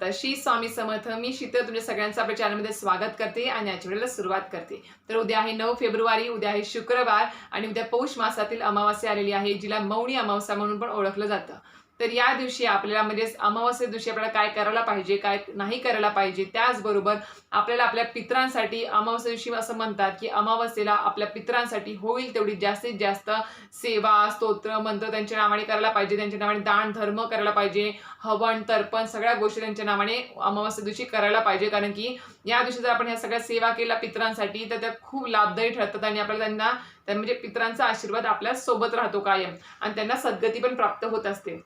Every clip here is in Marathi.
दत्त श्री स्वामी समर्थ मी शीतल तुमच्या सगळ्यांचं आपल्या चॅनलमध्ये स्वागत करते आणि याच्या वेळेला सुरुवात करते. तर उद्या आहे नऊ फेब्रुवारी उद्या आहे शुक्रवार आणि उद्या पौष मासातील अमावास्या आलेली आहे जिला मौनी अमावस्या म्हणून पण ओळखलं जातं. तर या दिवशी आपल्याला म्हणजे अमावस्या दिवशी आपल्याला काय करायला पाहिजे काय नाही करायला पाहिजे त्याचबरोबर आपल्याला आपल्या पित्रांसाठी अमावस्या दिवशी असं म्हणतात की अमावस्येला आपल्या पित्रांसाठी होईल तेवढी जास्तीत जास्त सेवा स्तोत्र मंत्र त्यांच्या नावाने करायला पाहिजे त्यांच्या नावाने दान धर्म करायला पाहिजे हवन तर्पण सगळ्या गोष्टी त्यांच्या नावाने अमावस्या दिवशी करायला पाहिजे. कारण की या दिवशी जर आपण ह्या सगळ्या सेवा केल्या पित्रांसाठी तर त्या खूप लाभदायी ठरतात आणि आपल्याला त्यांना म्हणजे पित्रांचा आशीर्वाद आपल्यासोबत राहतो कायम आणि त्यांना सद्गती पण प्राप्त होत असते.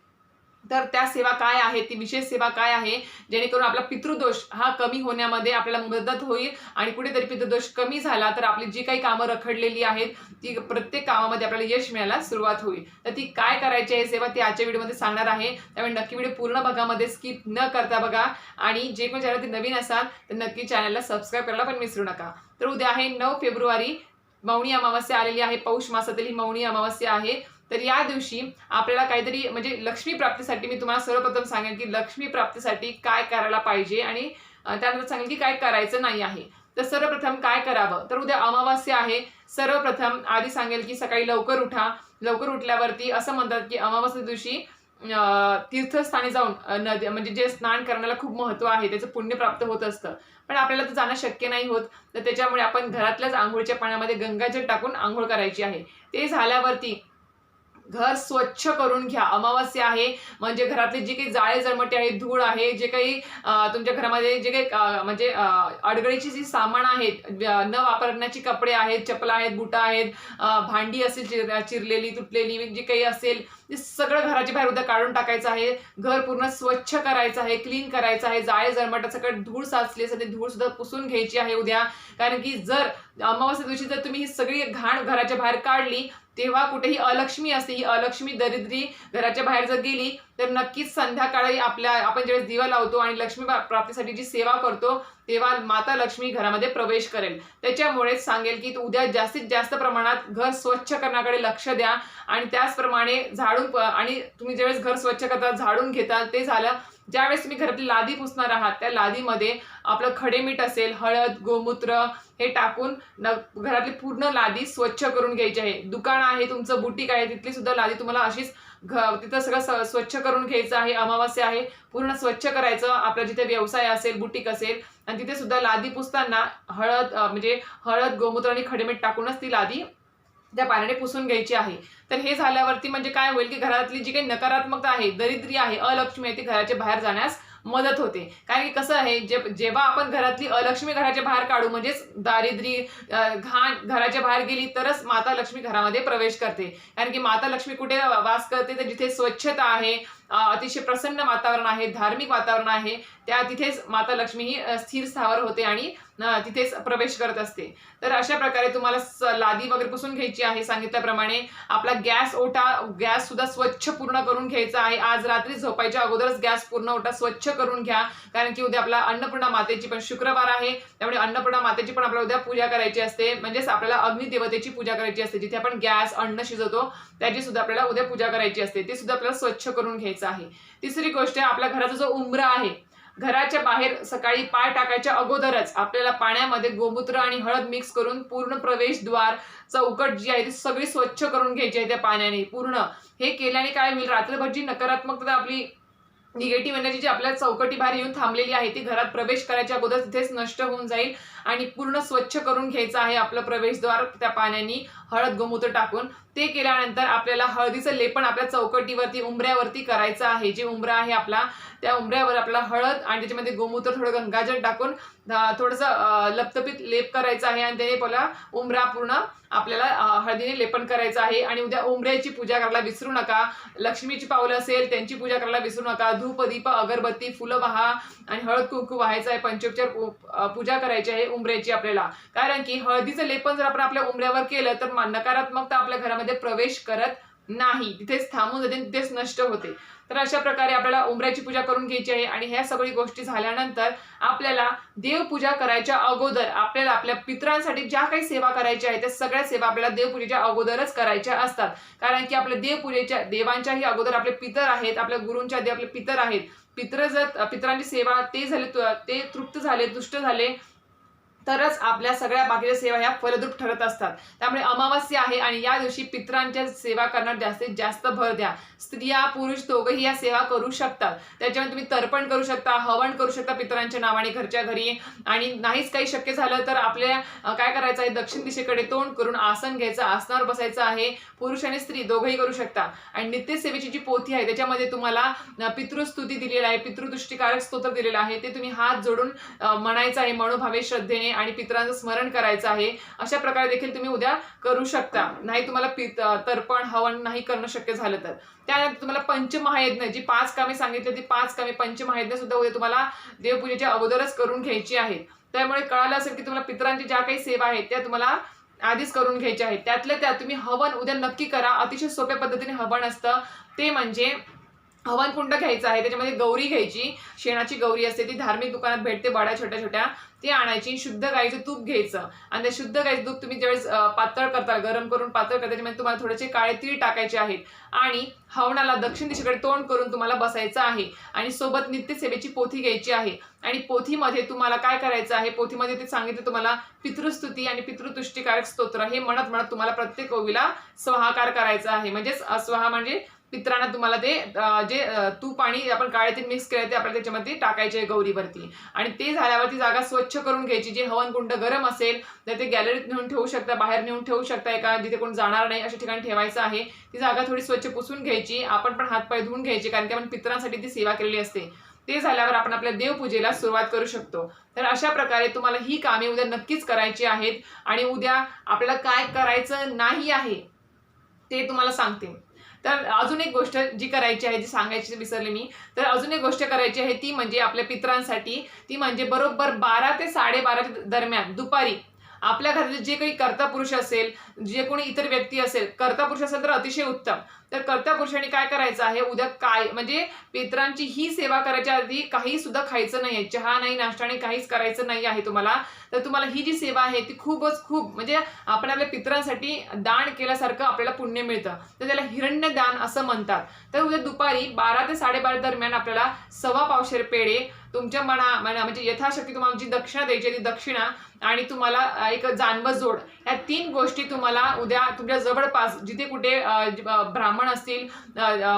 तर त्या सेवा काय आहे? ती विशेष सेवा काय आहे? जेणेकरून आपला पितृदोष हा कमी होण्यामध्ये आपल्याला मदत होईल आणि कुठेतरी पितृदोष कमी झाला तर आपली जी काही कामं रखडलेली आहेत ती प्रत्येक कामामध्ये आपल्याला यश मिळायला सुरुवात होईल. तर ती काय करायची आहे सेवा? ती आजच्या व्हिडिओमध्ये सांगणार आहे. त्यामुळे नक्की व्हिडिओ पूर्ण भागामध्ये स्किप न करता बघा. आणि जे कोण चॅनल नवीन असाल तर नक्की चॅनलला सबस्क्राईब करायला पण विसरू नका. तर उद्या आहे नऊ फेब्रुवारी मौनी अमावस्या आलेली आहे पौष मासातील ही मौनी अमावस्या आहे. तर या दिवशी आपल्याला काहीतरी म्हणजे लक्ष्मी प्राप्तीसाठी मी तुम्हाला सर्वप्रथम सांगेन की लक्ष्मी प्राप्तीसाठी काय करायला पाहिजे आणि त्यानंतर सांगेन की काय करायचं नाही आहे. तर सर्वप्रथम काय करावं? तर उद्या अमावास्या आहे. सर्वप्रथम आधी सांगेल की सकाळी लवकर उठा. लवकर उठल्यावरती असं म्हणतात की अमावास्या दिवशी तीर्थस्थानी जाऊन नदी म्हणजे जे स्नान करण्याला खूप महत्त्व आहे त्याचं पुण्य प्राप्त होत असतं. पण आपल्याला तर जाणं शक्य नाही होत. तर त्याच्यामुळे आपण घरातल्याच आंघोळीच्या पाण्यामध्ये गंगाजल टाकून आंघोळ करायची आहे. ते झाल्यावरती घर स्वच्छ करून घ्या. अमावस्या आहे. म्हणजे घरातले जे काही जाळे जळमटे आहे धूळ आहे जे काही तुमच्या घरामध्ये जे काही म्हणजे अडगळीची जी सामान आहेत न वापरण्याची कपडे आहेत चपला आहेत बुटा आहेत भांडी असेल चिर चिरलेली तुटलेली जे काही असेल ते सगळं घराच्या बाहेर उद्या काढून टाकायचं आहे. घर पूर्ण स्वच्छ करायचं आहे क्लीन करायचं आहे. जाळे जळमट सगळं धूळ साचली असेल ते धूळ सुद्धा पुसून घ्यायची आहे उद्या. कारण की जर अमावस्या दिवशी जर तुम्ही ही सगळी घाण घराच्या बाहेर काढली तेव्हा कुठेही अलक्ष्मी असते ही अलक्ष्मी दरिद्री घराच्या बाहेर जर गेली तर नक्कीच संध्याकाळी आपल्या आपण ज्यावेळेस दिवा लावतो आणि लक्ष्मी प्राप्तीसाठी जी सेवा करतो तेव्हा माता लक्ष्मी घरामध्ये प्रवेश करेल. त्याच्यामुळेच सांगेल की उद्या जास्तीत जास्त प्रमाणात घर स्वच्छ करण्याकडे लक्ष द्या. आणि त्याचप्रमाणे झाडून प- आणि तुम्ही ज्यावेळेस घर स्वच्छ करता झाडून घेता ते झालं ज्यावेळेस तुम्ही घरातली लादी पुसणार आहात त्या लादीमध्ये आपलं खडेमीठ असेल हळद गोमूत्र हे टाकून न घरातली पूर्ण लादी स्वच्छ करून घ्यायची आहे. दुकान आहे तुमचं बुटीक आहे तिथली सुद्धा लादी तुम्हाला अशीच घ तिथं सगळं स- स्वच्छ करून घ्यायचं आहे अमावास्या आहे. पूर्ण स्वच्छ करायचं. आपला जिथे व्यवसाय असेल बुटीक असेल आणि तिथे सुद्धा लादी पुसताना हळद म्हणजे हळद गोमूत्र आणि खडेमीठ टाकूनच ती लादी त्या पाण्याने पुसून घ्यायची आहे. तर हे झाल्यावरती म्हणजे काय होईल की घरातली जी काही नकारात्मकता आहे दरिद्री आहे अलक्ष्मी आहे ती घराच्या बाहेर जाण्यास मदत होते. कारण की कसं आहे जे जेव्हा आपण घरातली अलक्ष्मी घराच्या बाहेर काढू म्हणजेच दारिद्री घाण घराच्या बाहेर गेली तरच माता लक्ष्मी घरामध्ये प्रवेश करते. कारण की माता लक्ष्मी कुठे वास करते? तर जिथे स्वच्छता आहे अतिशय प्रसन्न वातावरण आहे धार्मिक वातावरण आहे त्या तिथेच माता लक्ष्मी ही स्थिर स्थावर होते आणि तिथेच प्रवेश करत असते. तर अशा प्रकारे तुम्हाला लादी वगैरे पुसून घ्यायची आहे सांगितल्याप्रमाणे. आपला गॅस ओटा गॅस सुद्धा स्वच्छ पूर्ण करून घ्यायचा आहे. आज रात्री झोपायच्या अगोदरच गॅस पूर्ण ओटा स्वच्छ करून घ्या. कारण की उद्या आपला अन्नपूर्णा मातेची पण शुक्रवार आहे. त्यामुळे अन्नपूर्णा मातेची पण आपल्याला उद्या पूजा करायची असते. म्हणजेच आपल्याला अग्निदेवतेची पूजा करायची असते. जिथे आपण गॅस अन्न शिजवतो त्याची सुद्धा आपल्याला उद्या पूजा करायची असते. ती सुद्धा आपल्याला स्वच्छ करून घ्यायचं आहे. तिसरी गोष्ट आपल्या घराचा जो उंबरा आहे घराच्या बाहेर सकाळी पाय टाकायच्या अगोदरच आपल्याला पाण्यामध्ये गोमूत्र आणि हळद मिक्स करून पूर्ण प्रवेशद्वार चौकट जी आहे ती सगळी स्वच्छ करून घ्यायची आहे त्या पाण्याने. पूर्ण. हे केल्याने काय होईल? रात्रभर जी नकारात्मकता आपली निगेटिव्ह एनर्जी जी आपल्या चौकटी बाहेर येऊन थांबलेली आहे ती घरात प्रवेश करायच्या अगोदर तिथेच नष्ट होऊन जाईल आणि पूर्ण स्वच्छ करून घ्यायचं आहे आपलं प्रवेशद्वार त्या पाण्याने. हळद गोमूत्र टाकून ते केल्यानंतर आपल्याला हळदीचं लेपन आपल्या चौकटीवरती उंबऱ्यावरती करायचं आहे. जे उंबरा आहे आपला त्या उंबऱ्यावर आपला हळद आणि त्याच्यामध्ये गोमूत्र थोडं गंगाजल टाकून थोडंसं लपतपीत लेप करायचं आहे आणि त्याने पहिला उंबरा पूर्ण आपल्याला हळदीने लेपन करायचं आहे. आणि उद्या उंबऱ्याची पूजा करायला विसरू नका. लक्ष्मीची पावलं असेल त्यांची पूजा करायला विसरू नका. धूप दीप अगरबत्ती फुलं वाहा आणि हळद कुंकू व्हायचं आहे. पंचोपचार पूजा करायची आहे उंबऱ्याची आपल्याला. कारण की हळदीचं लेपन जर आपण आपल्या उंबऱ्यावर केलं तर नकारात्मकता आपल्या घरामध्ये प्रवेश करत नाही. तिथेच थांबून जाते तिथेच नष्ट होते. तर अशा प्रकारे आपल्याला उंबऱ्याची पूजा करून घ्यायची आहे आणि ह्या सगळी गोष्टी झाल्यानंतर आपल्याला देवपूजा करायच्या अगोदर आपल्याला आपल्या पितरांसाठी ज्या काही सेवा करायच्या आहेत त्या सगळ्या सेवा आपल्याला देवपूजेच्या अगोदरच करायच्या असतात. कारण की आपल्या देवपूजेच्या देवांच्याही अगोदर आपले पितर आहेत आपल्या गुरूंच्या आधी आपले पितर आहेत. पित्र जर पित्रांची सेवा ते झाले ते तृप्त झाले तुष्ट झाले तरच आपल्या सगळ्या बाकीच्या सेवा ह्या फलद्रूप ठरत असतात. त्यामुळे अमावस्या आहे आणि या दिवशी पित्रांच्या सेवा करण्यात जास्तीत जास्त भर द्या. स्त्रिया पुरुष दोघंही या सेवा करू शकतात. त्याच्यामुळे तुम्ही तर्पण करू शकता हवन करू शकता पितरांच्या नावाने घरच्या घरी. आणि नाहीच काही शक्य झालं तर आपल्या काय करायचं आहे? दक्षिण दिशेकडे तोंड करून आसन घ्यायचं आसनावर बसायचं आहे. पुरुष आणि स्त्री दोघंही करू शकता. आणि नित्यसेवेची जी पोथी आहे त्याच्यामध्ये तुम्हाला पितृस्तुती दिलेली आहे पितृदृष्टिकारक स्तोत्र दिलेलं आहे. ते तुम्ही हात जोडून म्हणायचं आहे. मनोभावे श्रद्धेने आणि पितरांचं स्मरण करायचं आहे. अशा प्रकारे देखील तुम्ही उद्या करू शकता. नाही तुम्हाला पित तर्पण हवन नाही करणं शक्य झालं तर. त्यानंतर तुम्हाला पंचमहायज्ञ जी पाच कामे सांगितली ती पाच कामे पंचमहायज्ञ सुद्धा उद्या तुम्हाला देवपूजेच्या अगोदरच करून घ्यायची आहेत. त्यामुळे कळालं असेल की तुम्हाला पितरांची ज्या काही सेवा आहेत त्या तुम्हाला आधीच करून घ्यायच्या आहेत. त्यातल्या त्यात तुम्ही हवन उद्या नक्की करा. अतिशय सोप्या पद्धतीने हवन असतं. ते म्हणजे हवन कुंड घ्यायचं आहे त्याच्यामध्ये गौरी घ्यायची शेणाची गौरी असते ती धार्मिक दुकानात भेटते बड्या छोट्या छोट्या ती आणायची शुद्ध गाईचं तूप घ्यायचं. आणि त्या शुद्ध गाईचं तूप तुम्ही ज्यावेळेस पातळ करता गरम करून पातळ करता त्याच्यामध्ये तुम्हाला थोडेसे काळे तीळ टाकायचे आहेत. आणि हवनाला दक्षिण दिशेकडे तोंड करून तुम्हाला बसायचं आहे. आणि सोबत नित्यसेवेची पोथी घ्यायची आहे. आणि पोथीमध्ये तुम्हाला काय करायचं आहे? पोथीमध्ये ते सांगितलं तुम्हाला पितृस्तुती आणि पितृतुष्टीकारक स्तोत्र हे म्हणत म्हणत तुम्हाला प्रत्येक ओवीला स्वाहाकार करायचा आहे. म्हणजेच अं, स्वाहा म्हणजे पित्रांना तुम्हाला ते जे तूप आणि आपण काळे मिक्स केलं ते आपल्याला त्याच्यामध्ये टाकायचे आहे गौरीवरती. आणि ते झाल्यावर ती जागा स्वच्छ करून घ्यायची जे हवनकुंड गरम असेल तर ते गॅलरीत नेऊन ठेवू शकता बाहेर नेऊन ठेवू शकता एका जिथे कोण जाणार नाही अशा ठिकाणी ठेवायचं आहे. ती जागा थोडी स्वच्छ पुसून घ्यायची आपण पण हातपाय धुवून घ्यायचे कारण की आपण पित्रांसाठी ती सेवा केलेली असते. ते झाल्यावर आपण आपल्या देवपूजेला सुरुवात करू शकतो. तर अशा प्रकारे तुम्हाला ही कामे उद्या नक्कीच करायची आहेत. आणि उद्या आपल्याला काय करायचं नाही आहे ते तुम्हाला सांगते. तर अजून एक गोष्ट जी करायची आहे जी सांगायची विसरले मी. तर अजून एक गोष्ट करायची आहे ती म्हणजे आपल्या पित्रांसाठी. ती म्हणजे बरोबर बारा ते साडेबारा दरम्यान दुपारी आपल्या घरातले जे काही कर्ता पुरुष असेल जे कोणी इतर व्यक्ती असेल कर्ता पुरुष असेल तर अतिशय उत्तम. तर कर्ता पुरुषांनी काय करायचं आहे? उद्या काय म्हणजे पित्रांची ही सेवा करायच्या आधी काही सुद्धा खायचं नाही आहे चहा नाही नाश्ता नाही काहीच करायचं नाही आहे तुम्हाला. तर तुम्हाला ही जी सेवा आहे ती खूपच खूप म्हणजे आपण आपल्या पित्रांसाठी दान केल्यासारखं आपल्याला पुण्य मिळतं. तर त्याला हिरण्य दान असं म्हणतात. तर उद्या दुपारी बारा ते साडेबारा दरम्यान आपल्याला सव्वा पावशेर पेढे तुमच्या मना मना म्हणजे यथाशक्ती तुम्हाला जी दक्षिणा द्यायची ती दक्षिणा आणि तुम्हाला एक जानव जोड. या तीन गोष्टी तुम्हाला उद्या तुमच्या जवळपास जिथे कुठे ब्राह्मण असतील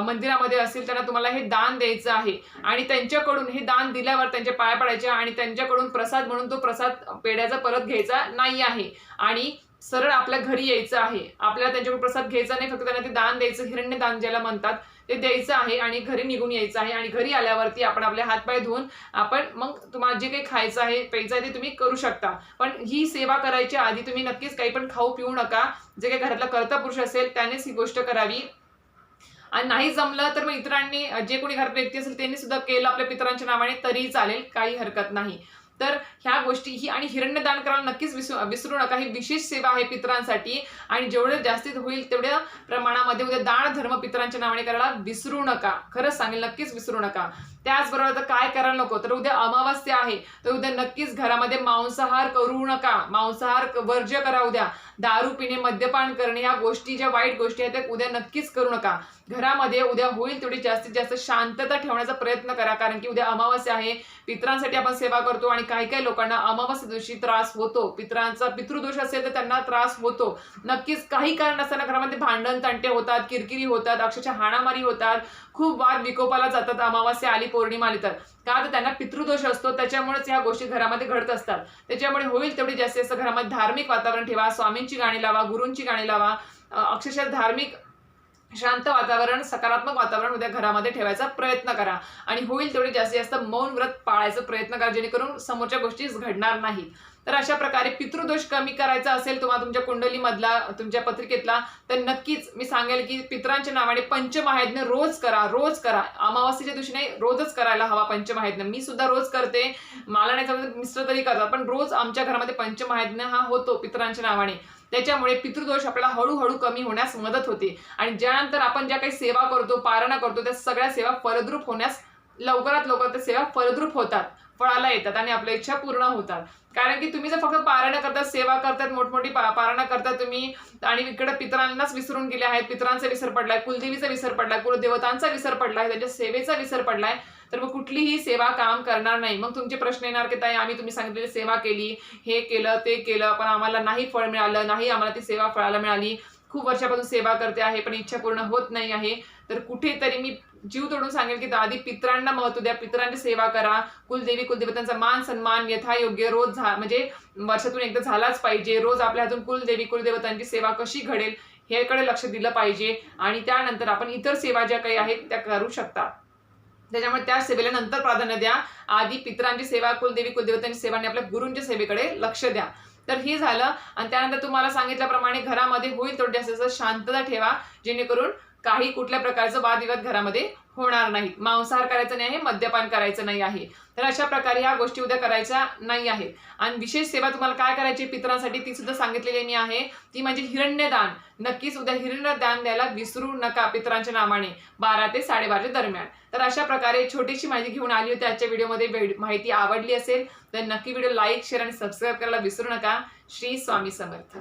मंदिरामध्ये असतील त्यांना तुम्हाला हे दान द्यायचं आहे. आणि त्यांच्याकडून हे दान दिल्यावर त्यांच्या पाया पडायचे आणि त्यांच्याकडून प्रसाद म्हणून तो प्रसाद पेढ्याचा परत घ्यायचा नाही आहे. आणि सरळ आपल्या घरी यायचं आहे. आपल्याला त्यांच्याकडून प्रसाद घ्यायचा नाही फक्त त्यांना ते दान द्यायचं हिरण्य दान ज्याला म्हणतात. ते द्यायचं आहे आणि घरी निघून यायचं आहे आणि घरी आल्यावरती आपण आपले हातपाय धुवून आपण मग तुम्हाला जे काही खायचं आहे प्यायचं आहे ते तुम्ही करू शकता. पण ही सेवा करायच्या आधी तुम्ही नक्कीच काही पण खाऊ पिऊ नका. जे काही घरातला कर्ता पुरुष असेल त्यानेच ही गोष्ट करावी. आणि नाही जमलं तर मग इतरांनी जे कोणी घरात व्यक्ती असेल त्यांनी सुद्धा केलं आपल्या पितरांच्या नावाने तरीही चालेल काही हरकत नाही. तर ह्या गोष्टी ही आणि हिरण्यदान करायला नक्कीच विसरू विसरू नका. ही विशेष सेवा आहे पितरांसाठी. आणि जेवढं जास्तीत होईल तेवढ्या प्रमाणामध्ये उद्या दान धर्म पितरांच्या नावाने करायला विसरू नका. खरंच सांगेल नक्कीच विसरू नका. त्याचबरोबर आता काय करायला नको? तर उद्या अमावस्या आहे. तर उद्या नक्कीच घरामध्ये मांसाहार करू नका. मांसाहार वर्ज्य करा उद्या. दारू पिणे मद्यपान करणे या गोष्टी ज्या वाईट गोष्टी आहेत त्या उद्या नक्कीच करू नका. घरामध्ये उद्या होईल तेवढी जास्तीत जास्त शांतता ठेवण्याचा प्रयत्न करा. कारण की उद्या अमावस्या आहे. पित्रांसाठी आपण सेवा करतो आणि काही काही लोकांना अमावस्या दिवशी त्रास होतो. पित्रांचा पितृदोष असेल तर त्यांना त्रास होतो. नक्कीच काही कारण असताना घरामध्ये भांडण तंटे होतात किरकिरी होतात अक्षरशः हाणामारी होतात. खूप वाद विकोपाला जातात अमावस्या आली पौर्णिमा आली तर. का तर त्यांना पितृदोष असतो त्याच्यामुळेच ह्या गोष्टी घरामध्ये घडत असतात. त्याच्यामुळे होईल तेवढी जास्तीत जास्त घरामध्ये धार्मिक वातावरण ठेवा स्वामींची गाणी लावा गुरूंची गाणी लावा. अक्षरशः धार्मिक शांत वातावरण सकारात्मक वातावरण उद्या घरामध्ये ठेवायचा प्रयत्न करा. आणि होईल तेवढे जास्तीत जास्त मौन व्रत पाळायचा प्रयत्न करा जेणेकरून समोरच्या गोष्टी घडणार नाहीत. तर अशा प्रकारे पितृदोष कमी करायचा असेल तुम्हाला तुमच्या कुंडलीमधला तुमच्या पत्रिकेतला तर नक्कीच मी सांगेल की पित्रांच्या नावाने पंचमहायज्ञ रोज करा रोज करा. अमावास्येच्या दिवशी नाही रोजच करायला हवा पंचमहायज्ञ. मी सुद्धा रोज करते. मला नाही जमत मिस्टर तरी करतात पण रोज आमच्या घरामध्ये पंचमहायज्ञ हा होतो पित्रांच्या नावाने. त्याच्यामुळे पितृदोष आपल्याला हळूहळू कमी होण्यास मदत होते. आणि ज्यानंतर आपण ज्या काही सेवा करतो पारणा करतो त्या सगळ्या सेवा फलद्रूप होण्यास लवकरात लवकर त्या सेवा फलद्रूप होतात फळाला येतात आणि आपल्या इच्छा पूर्ण होतात. कारण की तुम्ही जर फक्त पारणं करतात सेवा करतात मोठमोठी पा पारणं करतात तुम्ही आणि इकडे पितरांनाच विसरून गेले आहेत पितरांचा विसर पडलाय कुलदेवीचा विसर पडलाय कुलदेवतांचा विसर पडला आहे त्यांच्या सेवेचा विसर पडलाय तर मग कुठलीही सेवा काम करणार नाही. मग तुमचे प्रश्न येणार की ताई आम्ही तुम्ही सांगितलेली सेवा केली हे केलं ते केलं पण आम्हाला नाही फळ मिळालं नाही आम्हाला ती सेवा फळाला मिळाली. खूप वर्षापासून सेवा करते आहे पण इच्छा पूर्ण होत नाही आहे. तर कुठेतरी मी जीव तोडून सांगेल की आधी पित्रांना महत्त्व द्या. पित्रांची सेवा करा. कुलदेवी कुलदेवतांचा मान सन्मान यथायोग्य रोज झा म्हणजे वर्षातून एकदा झालाच पाहिजे. रोज आपल्या हातून कुलदेवी कुलदेवतांची सेवा कशी घडेल ह्याकडे लक्ष दिलं पाहिजे. आणि त्यानंतर आपण इतर सेवा ज्या काही आहेत त्या करू शकता. त्याच्यामुळे त्या सेवेला नंतर प्राधान्य द्या. आधी पित्रांची सेवा कुलदेवी कुलदेवतांची सेवा आणि आपल्या गुरूंच्या सेवेकडे लक्ष द्या. तर हे झालं. आणि त्यानंतर तुम्हाला सांगितल्याप्रमाणे घरामध्ये होईल तेवढी जास्त शांतता ठेवा. जेणेकरून काही कुठल्या प्रकारचं वादविवाद घरामध्ये होणार नाहीत. मांसाहार करायचं नाही आहे मद्यपान करायचं नाही आहे. तर अशा प्रकारे ह्या गोष्टी उद्या करायच्या नाही आहेत. आणि विशेष सेवा तुम्हाला काय करायची पितरांसाठी ती सुद्धा सांगितलेली मी आहे. ती म्हणजे हिरण्यदान. नक्कीच उद्या हिरण्यदान द्यायला विसरू नका पितरांच्या नावाने बारा ते साडेबाराच्या दरम्यान. तर अशा प्रकारे छोटीशी माहिती घेऊन आली होती. आजच्या व्हिडिओमध्ये माहिती आवडली असेल तर नक्की व्हिडिओ लाईक शेअर आणि सबस्क्राईब करायला विसरू नका. श्री स्वामी समर्थ.